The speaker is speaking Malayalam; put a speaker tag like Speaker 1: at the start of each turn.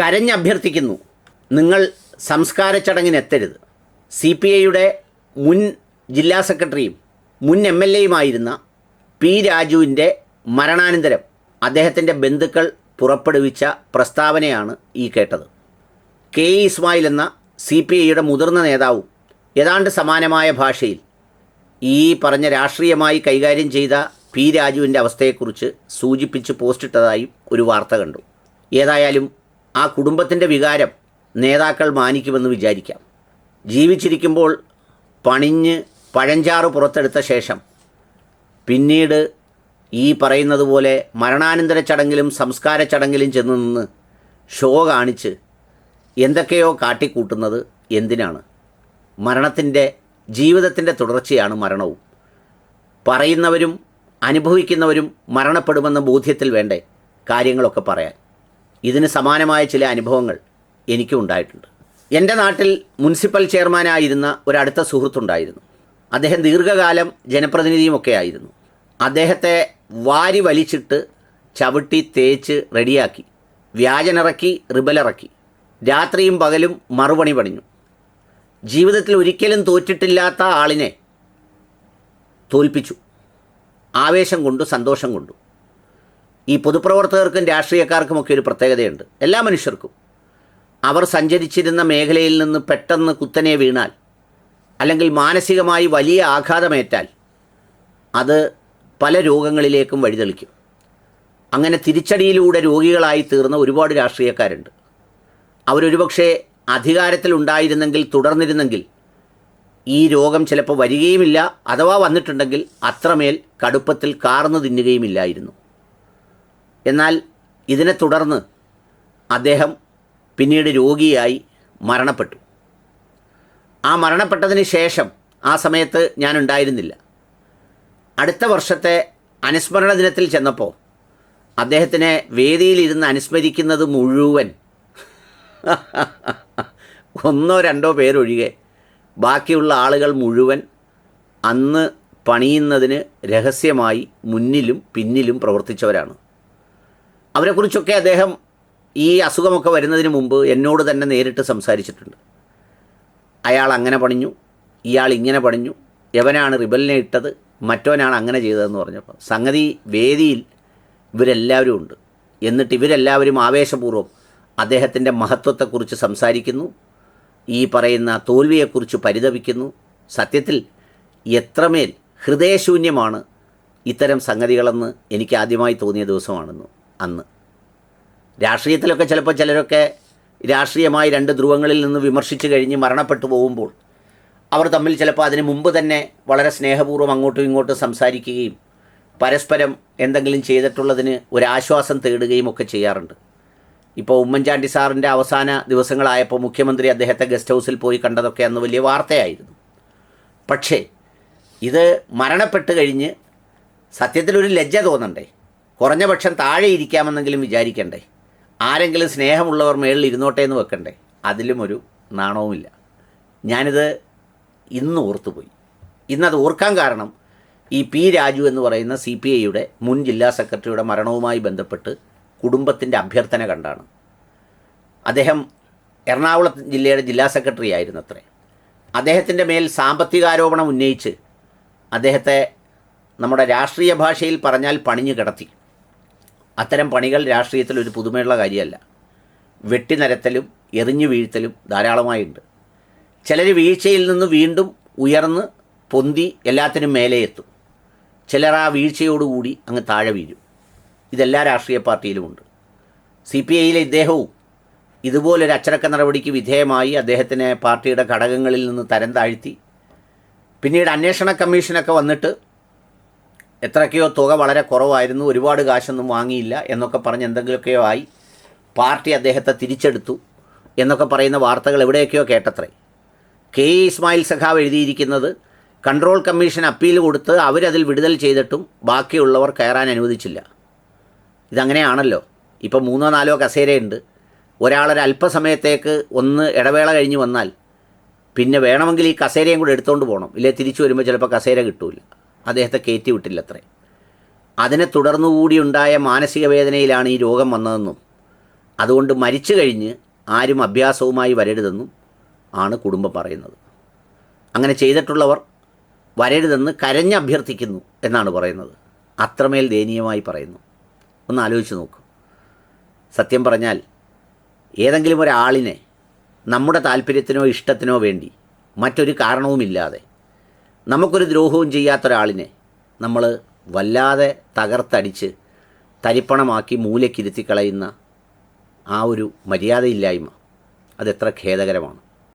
Speaker 1: കരഞ്ഞഭ്യർത്ഥിക്കുന്നു. നിങ്ങൾ സംസ്കാര ചടങ്ങിനെത്തരുത്. സി പി ഐയുടെ മുൻ ജില്ലാ സെക്രട്ടറിയും മുൻ എം എൽ എയുമായിരുന്ന പി രാജുവിന്റെ മരണാനന്തരം അദ്ദേഹത്തിന്റെ ബന്ധുക്കൾ പുറപ്പെടുവിച്ച പ്രസ്താവനയാണ് ഈ കേട്ടത്. കെ ഇസ്മായിൽ എന്ന സി പി ഐയുടെ മുതിർന്ന നേതാവും ഏതാണ്ട് സമാനമായ ഭാഷയിൽ ഈ പറഞ്ഞ രാഷ്ട്രീയമായി കൈകാര്യം ചെയ്ത പി രാജുവിന്റെ അവസ്ഥയെക്കുറിച്ച് സൂചിപ്പിച്ച് പോസ്റ്റിട്ടതായും ഒരു വാർത്ത കണ്ടു. ഏതായാലും ആ കുടുംബത്തിന്റെ വികാരം നേതാക്കൾ മാനിക്കുമെന്ന് വിചാരിക്കാം. ജീവിച്ചിരിക്കുമ്പോൾ പണിഞ്ഞ് പഴഞ്ചാറ് പുറത്തെടുത്ത ശേഷം പിന്നീട് ഈ പറയുന്നത് പോലെ മരണാനന്തര ചടങ്ങിലും സംസ്കാര ചടങ്ങിലും ചെന്ന് നിന്ന് ഷോ കാണിച്ച് എന്തൊക്കെയോ കാട്ടിക്കൂട്ടുന്നത് എന്തിനാണ്? മരണത്തിന്റെ ജീവിതത്തിന്റെ തുടർച്ചയാണ് മരണവും. പറയുന്നവരും അനുഭവിക്കുന്നവരും മരണപ്പെടുമെന്ന ബോധ്യത്തിൽ വേണ്ടേ? കാര്യങ്ങളൊക്കെ പറയാൻ. ഇതിന് സമാനമായ ചില അനുഭവങ്ങൾ എനിക്കും ഉണ്ടായിട്ടുണ്ട്. എന്റെ നാട്ടിൽ മുനിസിപ്പൽ ചെയർമാനായിരുന്ന ഒരടുത്ത സുഹൃത്തുണ്ടായിരുന്നു. അദ്ദേഹം ദീർഘകാലം ജനപ്രതിനിധിയുമൊക്കെ ആയിരുന്നു അദ്ദേഹത്തെ വാരി വലിച്ചിട്ട് ചവിട്ടി തേച്ച് റെഡിയാക്കി. വ്യാജനിറക്കി റിബലിറക്കി. രാത്രിയും പകലും മറുപണി പണിഞ്ഞു. ജീവിതത്തിൽ ഒരിക്കലും തോറ്റിട്ടില്ലാത്ത ആളിനെ തോൽപ്പിച്ചു. ആവേശം കൊണ്ടു സന്തോഷം കൊണ്ടു. ഈ പൊതുപ്രവർത്തകർക്കും രാഷ്ട്രീയക്കാർക്കുമൊക്കെ ഒരു പ്രത്യേകതയുണ്ട്. എല്ലാ മനുഷ്യർക്കും. അവർ സഞ്ചരിച്ചിരുന്ന മേഖലയിൽ നിന്ന് പെട്ടെന്ന് കുത്തനെ വീണാൽ അല്ലെങ്കിൽ മാനസികമായി വലിയ ആഘാതമേറ്റാൽ അത് പല രോഗങ്ങളിലേക്കും വഴിതെളിക്കും. അങ്ങനെ തിരിച്ചടിയിലൂടെ രോഗികളായി തീർന്ന ഒരുപാട് രാഷ്ട്രീയക്കാരുണ്ട്. അവരൊരുപക്ഷെ അധികാരത്തിലുണ്ടായിരുന്നെങ്കിൽ തുടർന്നിരുന്നെങ്കിൽ ഈ രോഗം ചിലപ്പോൾ വരികയുമില്ല അഥവാ വന്നിട്ടുണ്ടെങ്കിൽ അത്രമേൽ കടുപ്പത്തിൽ കാർന്നു തിന്നുകയുമില്ലായിരുന്നു. എന്നാൽ ഇതിനെ തുടർന്ന് അദ്ദേഹം പിന്നീട് രോഗിയായി മരണപ്പെട്ടു. ആ മരണപ്പെട്ടതിന് ശേഷം ആ സമയത്ത് ഞാൻ ഉണ്ടായിരുന്നില്ല. അടുത്ത വർഷത്തെ അനുസ്മരണ ദിനത്തിൽ ചെന്നപ്പോൾ അദ്ദേഹത്തിനെ വേദിയിലിരുന്ന് അനുസ്മരിക്കുന്നത് മുഴുവൻ ഒന്നോ രണ്ടോ പേരൊഴികെ ബാക്കിയുള്ള ആളുകൾ മുഴുവൻ അന്ന് പണിയുന്നതിന് രഹസ്യമായി മുന്നിലും പിന്നിലും പ്രവർത്തിച്ചവരാണ്. അവരെക്കുറിച്ചൊക്കെ അദ്ദേഹം ഈ അസുഖമൊക്കെ വരുന്നതിന് മുമ്പ് എന്നോട് തന്നെ നേരിട്ട് സംസാരിച്ചിട്ടുണ്ട്. അയാൾ അങ്ങനെ പണിഞ്ഞു ഇയാൾ ഇങ്ങനെ പണിഞ്ഞു എവനാണ് റിബലിനെ ഇട്ടത് മറ്റവനാണ് അങ്ങനെ ചെയ്തതെന്ന് പറഞ്ഞപ്പോൾ സംഗതി വേദിയിൽ ഇവരെല്ലാവരും ഉണ്ട്. എന്നിട്ട് ഇവരെല്ലാവരും ആവേശപൂർവം അദ്ദേഹത്തിന്റെ മഹത്വത്തെക്കുറിച്ച് സംസാരിക്കുന്നു ഈ പറയുന്ന തോൽവിയെക്കുറിച്ച് പരിതപിക്കുന്നു. സത്യത്തിൽ എത്രമേൽ ഹൃദയശൂന്യമാണ് ഇത്തരം സംഗതികളെന്ന് എനിക്ക് ആദ്യമായി തോന്നിയ ദിവസമാണെന്ന്. അന്ന്. രാഷ്ട്രീയത്തിലൊക്കെ ചിലപ്പോൾ ചിലരൊക്കെ രാഷ്ട്രീയമായി രണ്ട് ധ്രുവങ്ങളിൽ നിന്ന് വിമർശിച്ച് കഴിഞ്ഞ് മരണപ്പെട്ടു പോകുമ്പോൾ അവർ തമ്മിൽ ചിലപ്പോൾ അതിന് മുമ്പ് തന്നെ വളരെ സ്നേഹപൂർവം അങ്ങോട്ടും ഇങ്ങോട്ടും സംസാരിക്കുകയും പരസ്പരം എന്തെങ്കിലും ചെയ്തിട്ടുള്ളതിന് ഒരാശ്വാസം തേടുകയും ഒക്കെ ചെയ്യാറുണ്ട്. ഇപ്പോൾ ഉമ്മൻചാണ്ടി സാറിന്റെ അവസാന ദിവസങ്ങളായപ്പോൾ മുഖ്യമന്ത്രി അദ്ദേഹത്തെ ഗസ്റ്റ് ഹൗസിൽ പോയി കണ്ടതൊക്കെ അന്ന് വലിയ വാർത്തയായിരുന്നു. പക്ഷേ ഇത് മരണപ്പെട്ട് കഴിഞ്ഞ് സത്യത്തിലൊരു ലജ്ജ തോന്നണ്ടേ? കുറഞ്ഞ പക്ഷം താഴെ ഇരിക്കാമെന്നെങ്കിലും വിചാരിക്കണ്ടേ? ആരെങ്കിലും സ്നേഹമുള്ളവർ മേളിൽ ഇരുന്നോട്ടെ എന്ന് വെക്കണ്ടേ? അതിലും ഒരു നാണവുമില്ല. ഞാനിത് ഇന്ന് ഓർത്തുപോയി. ഇന്നത് ഓർക്കാൻ കാരണം ഈ പി രാജു എന്ന് പറയുന്ന സി പി ഐയുടെ മുൻ ജില്ലാ സെക്രട്ടറിയുടെ മരണവുമായി ബന്ധപ്പെട്ട് കുടുംബത്തിന്റെ അഭ്യർത്ഥന കണ്ടാണ്. അദ്ദേഹം എറണാകുളം ജില്ലയുടെ ജില്ലാ സെക്രട്ടറി ആയിരുന്നു അത്രേ അദ്ദേഹത്തിന്റെ മേൽ സാമ്പത്തികാരോപണം ഉന്നയിച്ച് അദ്ദേഹത്തെ നമ്മുടെ രാഷ്ട്രീയ ഭാഷയിൽ പറഞ്ഞാൽ പണിഞ്ഞു കിടത്തി. അത്തരം പണികൾ രാഷ്ട്രീയത്തിൽ ഒരു പുതുമയുള്ള കാര്യമല്ല. വെട്ടിനരത്തലും എറിഞ്ഞു വീഴ്ത്തലും ധാരാളമായുണ്ട്. ചിലർ വീഴ്ചയിൽ നിന്ന് വീണ്ടും ഉയർന്ന് പൊന്തി എല്ലാത്തിനും മേലെ എത്തും. ചിലർ ആ വീഴ്ചയോടുകൂടി അങ്ങ് താഴെ വീഴും. ഇതെല്ലാ രാഷ്ട്രീയ പാർട്ടിയിലുമുണ്ട്. സി പി ഐയിലെ ഇദ്ദേഹവും ഇതുപോലൊരു അച്ചടക്ക നടപടിക്ക് വിധേയമായി അദ്ദേഹത്തിനെ പാർട്ടിയുടെ ഘടകങ്ങളിൽ നിന്ന് തരം താഴ്ത്തി പിന്നീട് അന്വേഷണ കമ്മീഷനൊക്കെ വന്നിട്ട് എത്രയൊക്കെയോ തുക വളരെ കുറവായിരുന്നു. ഒരുപാട് കാശൊന്നും വാങ്ങിയില്ല എന്നൊക്കെ പറഞ്ഞ് എന്തെങ്കിലുമൊക്കെയോ ആയി പാർട്ടി അദ്ദേഹത്തെ തിരിച്ചെടുത്തു എന്നൊക്കെ പറയുന്ന വാർത്തകൾ എവിടെയൊക്കെയോ കേട്ടത്രേ. കെ ഇസ്മായിൽ സഖാവ് എഴുതിയിരിക്കുന്നത് കൺട്രോൾ കമ്മീഷൻ അപ്പീൽ കൊടുത്ത് അവരതിൽ വിടുതൽ ചെയ്തിട്ടും ബാക്കിയുള്ളവർ കയറാൻ അനുവദിച്ചില്ല. ഇതങ്ങനെയാണല്ലോ. ഇപ്പോൾ മൂന്നോ നാലോ കസേരയുണ്ട്. ഒരാളൊരു അല്പസമയത്തേക്ക് ഒന്ന് ഇടവേള കഴിഞ്ഞ് വന്നാൽ പിന്നെ വേണമെങ്കിൽ ഈ കസേരയും കൂടെ എടുത്തുകൊണ്ട് പോകണം ഇല്ലേ? തിരിച്ചു വരുമ്പോൾ ചിലപ്പോൾ കസേര കിട്ടൂല. അദ്ദേഹത്തെ കയറ്റി വിട്ടില്ലത്രേ. അതിനെ തുടർന്നുകൂടി ഉണ്ടായ മാനസിക വേദനയിലാണ് ഈ രോഗം വന്നതെന്നും അതുകൊണ്ട് മരിച്ചു കഴിഞ്ഞ് ആരും അഭ്യാസവുമായി വരരുതെന്നും ആണ് കുടുംബം പറയുന്നത്. അങ്ങനെ ചെയ്തിട്ടുള്ളവർ വരരുതെന്ന് കരഞ്ഞ് അഭ്യർത്ഥിക്കുന്നു എന്നാണ് പറയുന്നത്. അത്രമേൽ ദയനീയമായി പറയുന്നു. ഒന്ന് ആലോചിച്ച് നോക്കൂ. സത്യം പറഞ്ഞാൽ ഏതെങ്കിലും ഒരാളിനെ നമ്മുടെ താല്പര്യത്തിനോ ഇഷ്ടത്തിനോ വേണ്ടി മറ്റൊരു കാരണവുമില്ലാതെ നമുക്കൊരു ദ്രോഹവും ചെയ്യാത്ത ഒരാളിനെ നമ്മൾ വല്ലാതെ തകർത്തടിച്ച് തരിപ്പണമാക്കി മൂലക്കിരുത്തി കളയുന്ന ആ ഒരു മര്യാദയില്ലായ്മ അതെത്ര ഖേദകരമാണ്.